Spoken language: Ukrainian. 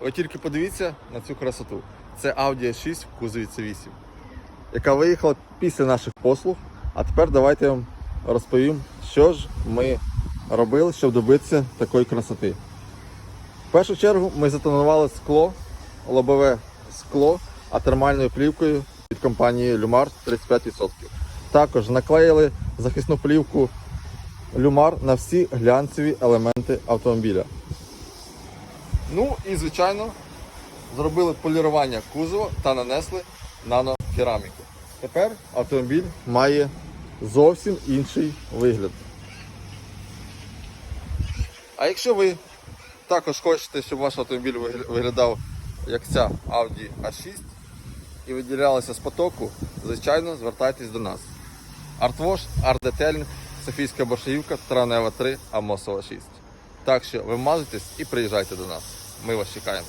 Ви тільки подивіться на цю красоту. Це Audi A6 в кузові C8, яка виїхала після наших послуг. А тепер давайте я вам розповім, що ж ми робили, щоб добитися такої красоти. В першу чергу ми затонували скло, лобове скло, а термальною плівкою від компанії Lumar 35%. Також наклеїли захисну плівку Lumar на всі глянцеві елементи автомобіля. Ну і звичайно зробили полірування кузова та нанесли нанофераміку. Тепер автомобіль має зовсім інший вигляд. А якщо ви також хочете, щоб ваш автомобіль виглядав як ця Audi A6 і виділялася з потоку, звичайно, звертайтесь до нас. Артвош, Ардетельник, Софійська Боршаївка, Транева 3, Амосова 6. Так що вимазуйтесь і приїжджайте до нас. Ми вас чекаємо.